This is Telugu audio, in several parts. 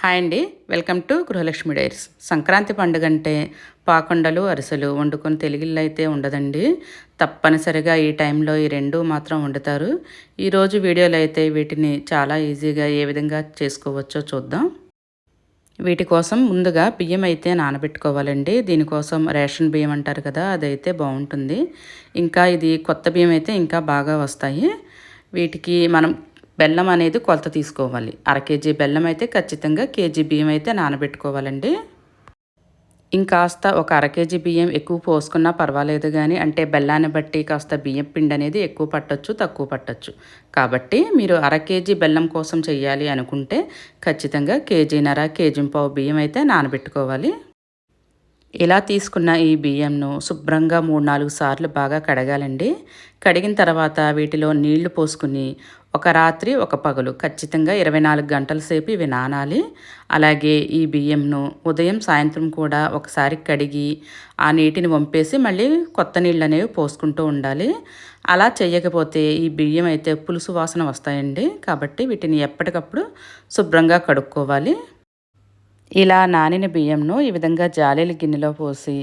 హాయ్ అండి. Welcome to Gruhalakshmi diaries. Sankranti పండుగ అంటే పాకొండలు అరిసెలు వండుకొని తెలుగులో అయితే ఉండదండి. తప్పనిసరిగా ఈ టైంలో ఈ రెండు మాత్రం వండుతారు. ఈరోజు వీడియోలో అయితే వీటిని చాలా ఈజీగా ఏ విధంగా చేసుకోవచ్చో చూద్దాం. వీటి కోసం ముందుగా బియ్యం అయితే నానబెట్టుకోవాలండి. దీనికోసం రేషన్ బియ్యం అంటారు కదా అదైతే బాగుంటుంది. ఇంకా ఇది కొత్త బియ్యం అయితే ఇంకా బాగా వస్తాయి. వీటికి మనం బెల్లం అనేది కొలత తీసుకోవాలి. అర కేజీ బెల్లం అయితే ఖచ్చితంగా కేజీ బియ్యం అయితే నానబెట్టుకోవాలండి. ఇంకాస్త ఒక అర కేజీ బియ్యం ఎక్కువ పోసుకున్నా పర్వాలేదు కానీ అంటే బెల్లాన్ని బట్టి కాస్త బియ్యం పిండి అనేది ఎక్కువ పట్టచ్చు తక్కువ పట్టచ్చు. కాబట్టి మీరు అర కేజీ బెల్లం కోసం చేయాలి అనుకుంటే ఖచ్చితంగా కేజీన్నర కేజీ పావు బియ్యం అయితే నానబెట్టుకోవాలి. ఇలా తీసుకున్న ఈ బియ్యంను శుభ్రంగా మూడు నాలుగు సార్లు బాగా కడగాలండి. కడిగిన తర్వాత వీటిలో నీళ్ళు పోసుకుని ఒక రాత్రి ఒక పగలు ఖచ్చితంగా ఇరవై నాలుగు గంటల సేపు ఇవి నానాలి. అలాగే ఈ బియ్యంను ఉదయం సాయంత్రం కూడా ఒకసారి కడిగి ఆ నీటిని వంపేసి మళ్ళీ కొత్త నీళ్ళు అనేవి పోసుకుంటూ ఉండాలి. అలా చేయకపోతే ఈ బియ్యం అయితే పులుసు వాసన వస్తాయండి. కాబట్టి వీటిని ఎప్పటికప్పుడు శుభ్రంగా కడుక్కోవాలి. ఇలా నానిన బియ్యంను ఈ విధంగా జాలీల గిన్నెలో పోసి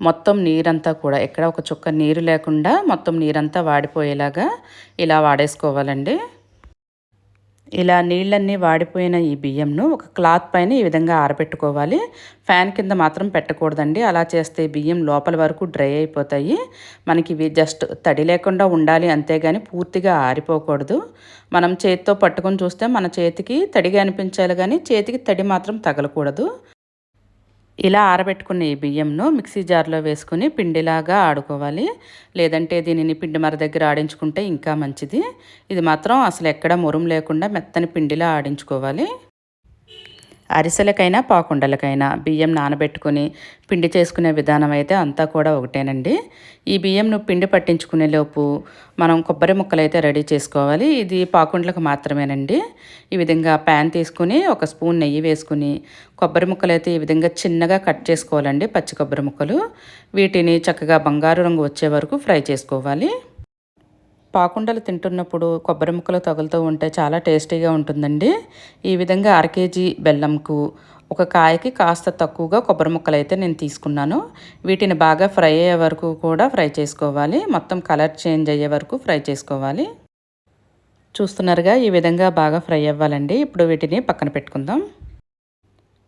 మొత్తం నీరంతా కూడా ఎక్కడ ఒక చుక్క నీరు లేకుండా మొత్తం నీరంతా వాడిపోయేలాగా ఇలా వాడేసుకోవాలండి. ఇలా నీళ్ళన్నీ వాడిపోయిన ఈ బియ్యంను ఒక క్లాత్ పైన ఈ విధంగా ఆరబెట్టుకోవాలి. ఫ్యాన్ కింద మాత్రం పెట్టకూడదండి. అలా చేస్తే బియ్యం లోపల వరకు డ్రై అయిపోతాయి. మనకి ఇవి జస్ట్ తడి లేకుండా ఉండాలి అంతేగాని పూర్తిగా ఆరిపోకూడదు. మనం చేతితో పట్టుకొని చూస్తే మన చేతికి తడిగా అనిపించాలి కానీ చేతికి తడి మాత్రం తగలకూడదు. ఇలా ఆరబెట్టుకున్న ఈ బియ్యంను మిక్సీ జార్లో వేసుకుని పిండిలాగా ఆడుకోవాలి. లేదంటే దీనిని పిండి మర దగ్గర ఆడించుకుంటే ఇంకా మంచిది. ఇది మాత్రం అసలు ఎక్కడ మురుము లేకుండా మెత్తని పిండిలా ఆడించుకోవాలి. అరిసెలకైనా పాకుండలకైనా బియ్యం నానబెట్టుకుని పిండి చేసుకునే విధానం అయితే అంతా కూడా ఒకటేనండి. ఈ బియ్యంను పిండి పట్టించుకునే లోపు మనం కొబ్బరి ముక్కలు అయితే రెడీ చేసుకోవాలి. ఇది పాకుండలకు మాత్రమేనండి. ఈ విధంగా ప్యాన్ తీసుకుని ఒక స్పూన్ నెయ్యి వేసుకుని కొబ్బరి ముక్కలు అయితే ఈ విధంగా చిన్నగా కట్ చేసుకోవాలండి పచ్చి కొబ్బరి ముక్కలు. వీటిని చక్కగా బంగారు రంగు వచ్చే వరకు ఫ్రై చేసుకోవాలి. పాకుండలు తింటున్నప్పుడు కొబ్బరి ముక్కలు తగులుతూ ఉంటే చాలా టేస్టీగా ఉంటుందండి. ఈ విధంగా అర కేజీ బెల్లంకు ఒక కాయకి కాస్త తక్కువగా కొబ్బరి ముక్కలు అయితే నేను తీసుకున్నాను. వీటిని బాగా ఫ్రై అయ్యే వరకు కూడా ఫ్రై చేసుకోవాలి. మొత్తం కలర్ చేంజ్ అయ్యే వరకు ఫ్రై చేసుకోవాలి. చూస్తున్నారుగా ఈ విధంగా బాగా ఫ్రై అవ్వాలండి. ఇప్పుడు వీటిని పక్కన పెట్టుకుందాం.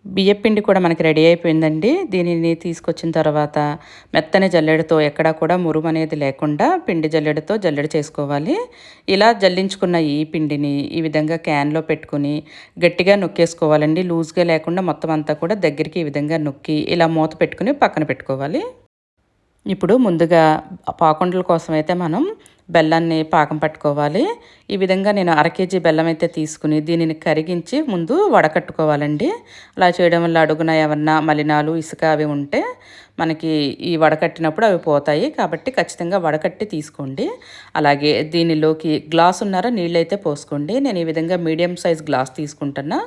బియ్యపిండి కూడా మనకి రెడీ అయిపోయిందండి. దీనిని తీసుకొచ్చిన తర్వాత మెత్తని జల్లెడతో ఎక్కడా కూడా మురుగు అనేది లేకుండా పిండి జల్లెడతో జల్లెడ చేసుకోవాలి. ఇలా జల్లించుకున్న ఈ పిండిని ఈ విధంగా క్యాన్లో పెట్టుకుని గట్టిగా నొక్కేసుకోవాలండి. లూజ్గా లేకుండా మొత్తం అంతా కూడా దగ్గరికి ఈ విధంగా నొక్కి ఇలా మూత పెట్టుకుని పక్కన పెట్టుకోవాలి. ఇప్పుడు ముందుగా పాకుండల కోసం అయితే మనం బెల్లాన్ని పాకం పట్టుకోవాలి. ఈ విధంగా నేను అర కేజీ బెల్లం అయితే తీసుకుని దీనిని కరిగించి ముందు వడకట్టుకోవాలండి. అలా చేయడం వల్ల అడుగున ఏమన్నా మలినాలు ఇసుక అవి ఉంటే మనకి ఈ వడకట్టినప్పుడు అవి పోతాయి. కాబట్టి ఖచ్చితంగా వడకట్టి తీసుకోండి. అలాగే దీనిలోకి గ్లాస్ ఉన్నారా నీళ్ళు అయితే పోసుకోండి. నేను ఈ విధంగా మీడియం సైజ్ గ్లాస్ తీసుకుంటున్నా.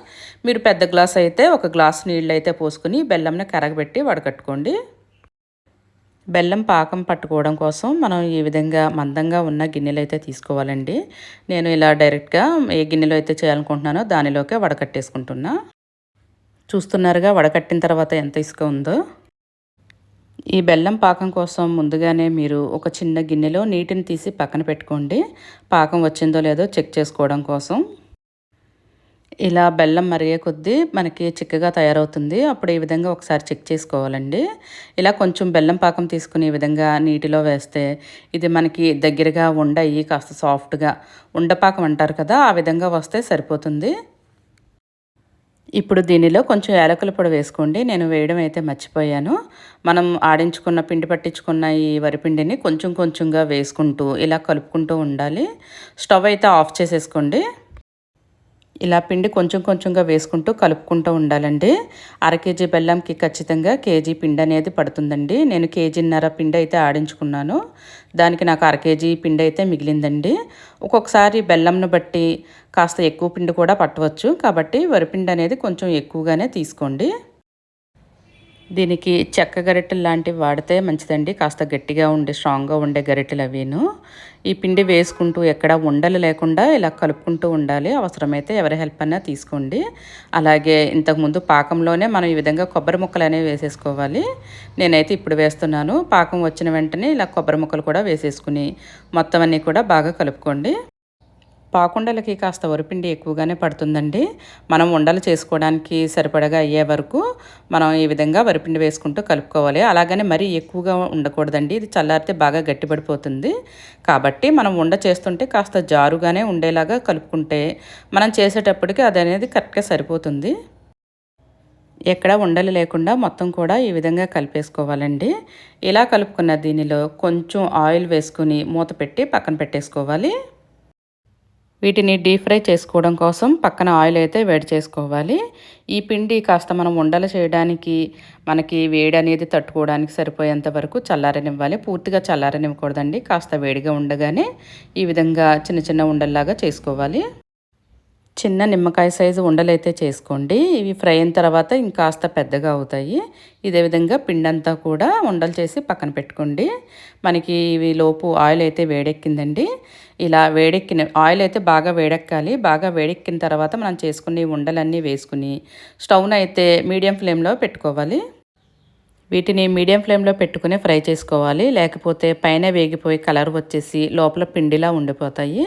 మీరు పెద్ద గ్లాస్ అయితే ఒక గ్లాస్ నీళ్ళు అయితే పోసుకుని బెల్లంని కరగబెట్టి వడకట్టుకోండి. బెల్లం పాకం పట్టుకోవడం కోసం మనం ఈ విధంగా మందంగా ఉన్న గిన్నెలు అయితే తీసుకోవాలండి. నేను ఇలా డైరెక్ట్గా ఏ గిన్నెలో అయితే చేయాలనుకుంటున్నానో దానిలోకే వడకట్టేసుకుంటున్నా. చూస్తున్నారుగా వడకట్టిన తర్వాత ఎంత ఇసుక ఉందో. ఈ బెల్లం పాకం కోసం ముందుగానే మీరు ఒక చిన్న గిన్నెలో నీటిని తీసి పక్కన పెట్టుకోండి. పాకం వచ్చిందో లేదో చెక్ చేసుకోవడం కోసం. ఇలా బెల్లం మరిగే కొద్దీ మనకి చిక్కగా తయారవుతుంది. అప్పుడు ఈ విధంగా ఒకసారి చెక్ చేసుకోవాలండి. ఇలా కొంచెం బెల్లం పాకం తీసుకుని ఈ విధంగా నీటిలో వేస్తే ఇది మనకి దగ్గరగా ఉండయి కాస్త సాఫ్ట్గా ఉండపాకం అంటారు కదా ఆ విధంగా వస్తే సరిపోతుంది. ఇప్పుడు దీనిలో కొంచెం ఏలకుల పొడి వేసుకోండి. నేను వేయడం అయితే మర్చిపోయాను. మనం ఆడించుకున్న పిండి పట్టించుకున్న ఈ వరిపిండిని కొంచెం కొంచెంగా వేసుకుంటూ ఇలా కలుపుకుంటూ ఉండాలి. స్టవ్ అయితే ఆఫ్ చేసేసుకోండి. ఇలా పిండి కొంచెం కొంచెంగా వేసుకుంటూ కలుపుకుంటూ ఉండాలండి. అర కేజీ బెల్లంకి ఖచ్చితంగా కేజీ పిండి అనేది పడుతుందండి. నేను కేజీన్నర పిండి అయితే ఆడించుకున్నాను. దానికి నాకు అర కేజీ పిండి అయితే మిగిలిందండి. ఒక్కొక్కసారి బెల్లంను బట్టి కాస్త ఎక్కువ పిండి కూడా పట్టవచ్చు. కాబట్టి వరిపిండి అనేది కొంచెం ఎక్కువగానే తీసుకోండి. దీనికి చెక్క గరిటెలు లాంటివి వాడితే మంచిదండి. కాస్త గట్టిగా ఉండే స్ట్రాంగ్గా ఉండే గరిటెలు అవిను. ఈ పిండి వేసుకుంటూ ఎక్కడ ఉండలు లేకుండా ఇలా కలుపుకుంటూ ఉండాలి. అవసరమైతే ఎవరి హెల్ప్ అయినా తీసుకోండి. అలాగే ఇంతకుముందు పాకంలోనే మనం ఈ విధంగా కొబ్బరి ముక్కలు అనేవి వేసేసుకోవాలి. నేనైతే ఇప్పుడు వేస్తున్నాను. పాకం వచ్చిన వెంటనే ఇలా కొబ్బరి ముక్కలు కూడా వేసేసుకుని మొత్తం అన్నీ కూడా బాగా కలుపుకోండి. పాకుండలకి కాస్త వరిపిండి ఎక్కువగానే పడుతుందండి. మనం ఉండలు చేసుకోవడానికి సరిపడగా అయ్యే వరకు మనం ఈ విధంగా వరిపిండి వేసుకుంటూ కలుపుకోవాలి. అలాగనే మరీ ఎక్కువగా ఉండకూడదండి. ఇది చల్లారితే బాగా గట్టిపడిపోతుంది. కాబట్టి మనం ఉండ చేస్తుంటే కాస్త జారుగానే ఉండేలాగా కలుపుకుంటే మనం చేసేటప్పటికి అది అనేది కరెక్ట్గా సరిపోతుంది. ఎక్కడ ఉండలు లేకుండా మొత్తం కూడా ఈ విధంగా కలిపేసుకోవాలండి. ఇలా కలుపుకున్న దీనిలో కొంచెం ఆయిల్ వేసుకుని మూత పెట్టి పక్కన పెట్టేసుకోవాలి. వీటిని డీప్ ఫ్రై చేసుకోవడం కోసం పక్కన ఆయిల్ అయితే వేడి చేసుకోవాలి. ఈ పిండి కాస్త మనం ఉండలు చేయడానికి మనకి వేడి అనేది తట్టుకోవడానికి సరిపోయేంత వరకు చల్లారనివ్వాలి. పూర్తిగా చల్లారనివ్వకూడదండి కాస్త వేడిగా ఉండగానే ఈ విధంగా చిన్న చిన్న ఉండల్లాగా చేసుకోవాలి. చిన్న నిమ్మకాయ సైజు ఉండలైతే చేసుకోండి. ఇవి ఫ్రై అయిన తర్వాత ఇంకాస్త పెద్దగా అవుతాయి. ఇదే విధంగా పిండంతా కూడా ఉండలు చేసి పక్కన పెట్టుకోండి. మనకి ఇవి లోపు ఆయిల్ అయితే వేడెక్కిందండి. ఇలా వేడెక్కిన ఆయిల్ అయితే బాగా వేడెక్కాలి. బాగా వేడెక్కిన తర్వాత మనం చేసుకునే ఉండలన్నీ వేసుకుని స్టవ్ను అయితే మీడియం ఫ్లేమ్లో పెట్టుకోవాలి. వీటిని మీడియం ఫ్లేమ్లో పెట్టుకుని ఫ్రై చేసుకోవాలి. లేకపోతే పైన వేగిపోయి కలర్ వచ్చేసి లోపల పిండిలా ఉండిపోతాయి.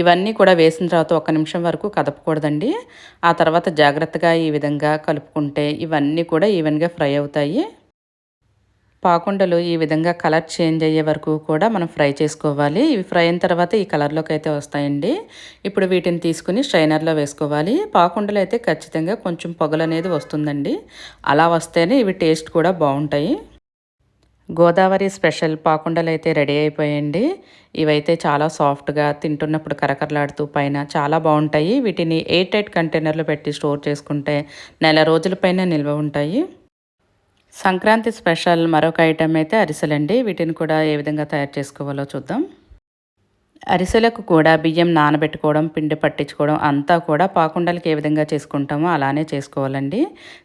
ఇవన్నీ కూడా వేసిన తర్వాత ఒక నిమిషం వరకు కదపకూడదండి. ఆ తర్వాత జాగ్రత్తగా ఈ విధంగా కలుపుకుంటే ఇవన్నీ కూడా ఈవెన్గా ఫ్రై అవుతాయి. పాకుండలు ఈ విధంగా కలర్ చేంజ్ అయ్యే వరకు కూడా మనం ఫ్రై చేసుకోవాలి. ఇవి ఫ్రై అయిన తర్వాత ఈ కలర్లోకి అయితే వస్తాయండి. ఇప్పుడు వీటిని తీసుకుని స్ట్రైనర్లో వేసుకోవాలి. పాకుండలు అయితే ఖచ్చితంగా కొంచెం పొగలు అనేది వస్తుందండి. అలా వస్తేనే ఇవి టేస్ట్ కూడా బాగుంటాయి. గోదావరి స్పెషల్ పాకుండలు అయితే రెడీ అయిపోయాయండి. ఇవైతే చాలా సాఫ్ట్గా తింటున్నప్పుడు కరకరలాడుతూ పైన చాలా బాగుంటాయి. వీటిని ఎయిట్ ఎయిట్ కంటైనర్లో పెట్టి స్టోర్ చేసుకుంటే నెల రోజుల పైన నిల్వ ఉంటాయి. సంక్రాంతి స్పెషల్ మరొక ఐటెం అయితే అరిసెలండి. వీటిని కూడా ఏ విధంగా తయారు చేసుకోవాలో చూద్దాం. అరిసెలకు కూడా బియ్యం నానబెట్టుకోవడం పిండి పట్టించుకోవడం అంతా కూడా పాకుండలకి ఏ విధంగా చేసుకుంటామో అలానే చేసుకోవాలండి.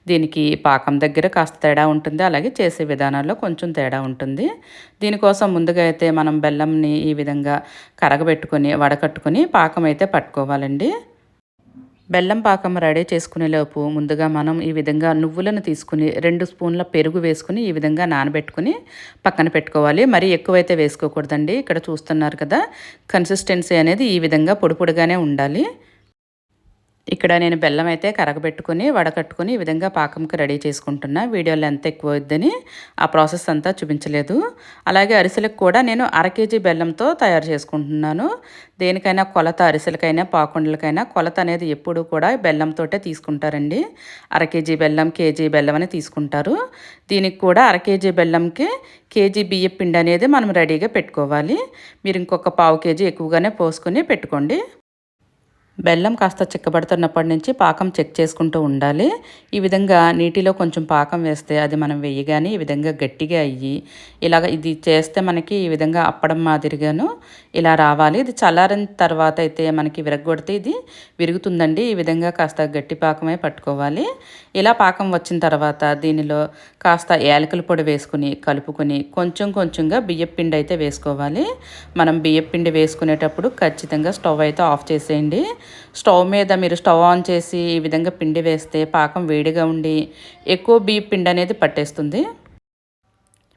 దీనికి పాకం దగ్గర కాస్త తేడా ఉంటుంది అలాగే చేసే విధానాల్లో కొంచెం తేడా ఉంటుంది. దీనికోసం ముందుగా అయితే మనం బెల్లంని ఈ విధంగా కరగబెట్టుకొని వడకట్టుకొని పాకం అయితే పట్టుకోవాలండి. బెల్లం పాకం రెడీ చేసుకునేలోపు ముందుగా మనం ఈ విధంగా నువ్వులను తీసుకుని రెండు స్పూన్ల పెరుగు వేసుకుని ఈ విధంగా నానబెట్టుకుని పక్కన పెట్టుకోవాలి. మరి ఎక్కువైతే వేసుకోకూడదండి. ఇక్కడ చూస్తున్నారు కదా కన్సిస్టెన్సీ అనేది ఈ విధంగా పొడి పొడిగానే ఉండాలి. ఇక్కడ నేను బెల్లం అయితే కరగబెట్టుకుని వడకట్టుకుని ఈ విధంగా పాకంకి రెడీ చేసుకుంటున్నా. వీడియోలో ఎంత ఎక్కువ అవుద్దని ఆ ప్రాసెస్ అంతా చూపించలేదు. అలాగే అరిసెలకు కూడా నేను అర కేజీ బెల్లంతో తయారు చేసుకుంటున్నాను. దేనికైనా కొలత అరిసెలకైనా పాకుండలకైనా కొలత అనేది ఎప్పుడు కూడా బెల్లంతో తీసుకుంటారండి. అర కేజీ బెల్లం కేజీ బెల్లం అని తీసుకుంటారు. దీనికి కూడా అర కేజీ బెల్లంకి కేజీ బియ్య పిండి అనేది మనం రెడీగా పెట్టుకోవాలి. మీరు ఇంకొక పావు కేజీ ఎక్కువగానే పోసుకొని పెట్టుకోండి. బెల్లం కాస్త చిక్కబడుతున్నప్పటి నుంచి పాకం చెక్ చేసుకుంటూ ఉండాలి. ఈ విధంగా నీటిలో కొంచెం పాకం వేస్తే అది మనం వేయగానే ఈ విధంగా గట్టిగా అయ్యి ఇలాగ ఇది చేస్తే మనకి ఈ విధంగా అప్పడం మాదిరిగాను ఇలా రావాలి. ఇది చల్లారిన తర్వాత అయితే మనకి విరగొడితే ఇది విరుగుతుందండి. ఈ విధంగా కాస్త గట్టి పాకమే పట్టుకోవాలి. ఇలా పాకం వచ్చిన తర్వాత దీనిలో కాస్త యాలకుల పొడి వేసుకుని కలుపుకొని కొంచెం కొంచెంగా బియ్యపిండి అయితే వేసుకోవాలి. మనం బియ్యపిండి వేసుకునేటప్పుడు ఖచ్చితంగా స్టవ్ అయితే ఆఫ్ చేసేయండి. స్టవ్ మీద మీరు స్టవ్ ఆన్ చేసి ఈ విధంగా పిండి వేస్తే పాకం వేడిగా ఉండి ఎక్కువ బియ్య పిండి అనేది పట్టేస్తుంది.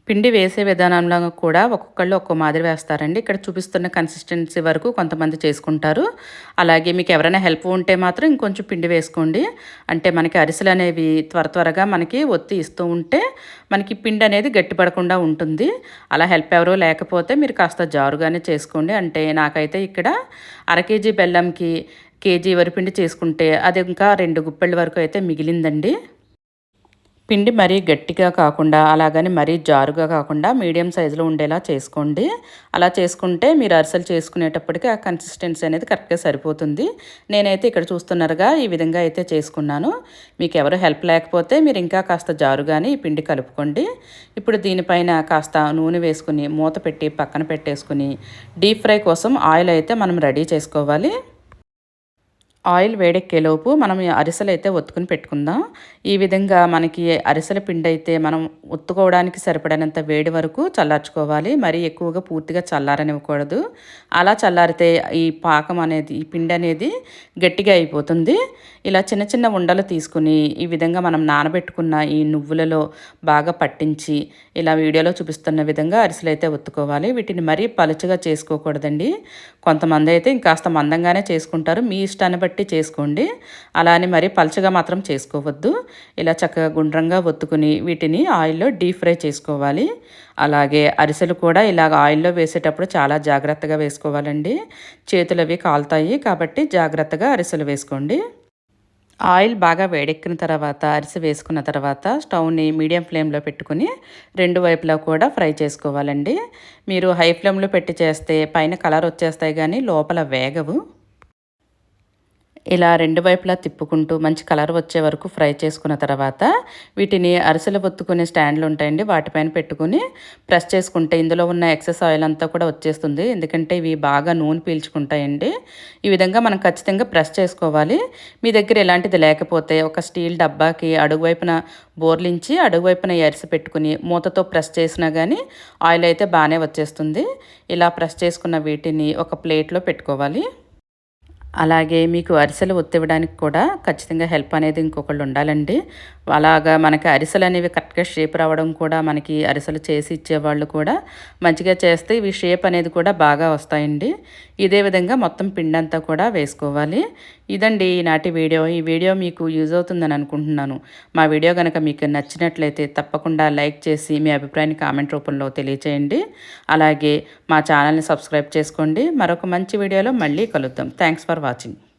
పిండి వేసే విధానంలో కూడా ఒక్కొక్కళ్ళు ఒక్కో మాదిరి వేస్తారండి. ఇక్కడ చూపిస్తున్న కన్సిస్టెన్సీ వరకు కొంతమంది చేసుకుంటారు. అలాగే మీకు ఎవరైనా హెల్ప్ ఉంటే మాత్రం ఇంకొంచెం పిండి వేసుకోండి. అంటే మనకి అరిసెలు అనేవి త్వర త్వరగా మనకి ఒత్తి ఇస్తూ ఉంటే మనకి పిండి అనేది గట్టిపడకుండా ఉంటుంది. అలా హెల్ప్ ఎవరో లేకపోతే మీరు కాస్త జారుగానే చేసుకోండి. అంటే నాకైతే ఇక్కడ అర కేజీ బెల్లంకి కేజీ వరిపిండి చేసుకుంటే అది ఇంకా రెండు గుప్పెళ్ళ వరకు అయితే మిగిలిందండి. పిండి మరీ గట్టిగా కాకుండా అలాగని మరీ జారుగా కాకుండా మీడియం సైజులో ఉండేలా చేసుకోండి. అలా చేసుకుంటే మీరు అరిసెలు చేసుకునేటప్పటికి ఆ కన్సిస్టెన్సీ అనేది కరెక్ట్గా సరిపోతుంది. నేనైతే ఇక్కడ చూస్తున్నారుగా ఈ విధంగా అయితే చేసుకున్నాను. మీకు ఎవరు హెల్ప్ లేకపోతే మీరు ఇంకా కాస్త జారుగానే ఈ పిండి కలుపుకోండి. ఇప్పుడు దీనిపైన కాస్త నూనె వేసుకుని మూత పెట్టి పక్కన పెట్టేసుకుని డీప్ ఫ్రై కోసం ఆయిల్ అయితే మనం రెడీ చేసుకోవాలి. ఆయిల్ వేడెక్కేలోపు మనం అరిసెలు అయితే ఒత్తుకుని పెట్టుకుందాం. ఈ విధంగా మనకి అరిసెల పిండి అయితే మనం ఒత్తుకోవడానికి సరిపడినంత వేడి వరకు చల్లార్చుకోవాలి. మరీ ఎక్కువగా పూర్తిగా చల్లారనివ్వకూడదు. అలా చల్లారితే ఈ పాకం అనేది ఈ పిండి అనేది గట్టిగా అయిపోతుంది. ఇలా చిన్న చిన్న ఉండలు తీసుకుని ఈ విధంగా మనం నానబెట్టుకున్న ఈ నువ్వులలో బాగా పట్టించి ఇలా వీడియోలో చూపిస్తున్న విధంగా అరిసెలు అయితే ఒత్తుకోవాలి. వీటిని మరీ పలుచగా చేసుకోకూడదండి. కొంతమంది అయితే ఇంకాస్త మందంగానే చేసుకుంటారు. మీ ఇష్టాన్ని బట్టి పెట్టి చేసుకోండి. అలానే మరి పలచగా మాత్రం చేసుకోవద్దు. ఇలా చక్కగా గుండ్రంగా ఒత్తుకుని వీటిని ఆయిల్లో డీప్ ఫ్రై చేసుకోవాలి. అలాగే అరిసెలు కూడా ఇలాగ ఆయిల్లో వేసేటప్పుడు చాలా జాగ్రత్తగా వేసుకోవాలండి. చేతులు అవి కాలుతాయి కాబట్టి జాగ్రత్తగా అరిసెలు వేసుకోండి. ఆయిల్ బాగా వేడెక్కిన తర్వాత అరిసి వేసుకున్న తర్వాత స్టవ్ని మీడియం ఫ్లేమ్లో పెట్టుకుని రెండు వైపులా కూడా ఫ్రై చేసుకోవాలండి. మీరు హై ఫ్లేమ్లో పెట్టి చేస్తే పైన కలర్ వచ్చేస్తాయి కానీ లోపల వేగవు. ఇలా రెండు వైపులా తిప్పుకుంటూ మంచి కలర్ వచ్చే వరకు ఫ్రై చేసుకున్న తర్వాత వీటిని అరిసెలు పొత్తుకునే స్టాండ్లు ఉంటాయండి. వాటిపైన పెట్టుకుని ప్రెస్ చేసుకుంటే ఇందులో ఉన్న ఎక్సెస్ ఆయిల్ అంతా కూడా వచ్చేస్తుంది. ఎందుకంటే ఇవి బాగా నూనె పీల్చుకుంటాయండి. ఈ విధంగా మనం ఖచ్చితంగా ప్రెస్ చేసుకోవాలి. మీ దగ్గర ఎలాంటిది లేకపోతే ఒక స్టీల్ డబ్బాకి అడుగు వైపున బోర్లించి అడుగు వైపున అరిసె పెట్టుకుని మూతతో ప్రెస్ చేసినా కానీ ఆయిల్ అయితే బాగానే వచ్చేస్తుంది. ఇలా ప్రెస్ చేసుకున్న వీటిని ఒక ప్లేట్లో పెట్టుకోవాలి. అలాగే మీకు అరిసెలు ఒత్తివ్వడానికి కూడా ఖచ్చితంగా హెల్ప్ అనేది ఇంకొకళ్ళు ఉండాలండి. అలాగా మనకి అరిసెలు అనేవి కరెక్ట్గా షేప్ రావడం కూడా మనకి అరిసెలు చేసి ఇచ్చేవాళ్ళు కూడా మంచిగా చేస్తే ఇవి షేప్ అనేది కూడా బాగా వస్తాయండి. ఇదే విధంగా మొత్తం పిండి అంతా కూడా వేసుకోవాలి. ఇదండి ఈనాటి వీడియో. ఈ వీడియో మీకు యూజ్ అవుతుందని అనుకుంటున్నాను. మా వీడియో కనుక మీకు నచ్చినట్లయితే తప్పకుండా లైక్ చేసి మీ అభిప్రాయాన్ని కామెంట్ రూపంలో తెలియచేయండి. అలాగే మా ఛానల్ని సబ్స్క్రైబ్ చేసుకోండి. మరొక మంచి వీడియోలో మళ్ళీ కలుద్దాం. Thanks for watching.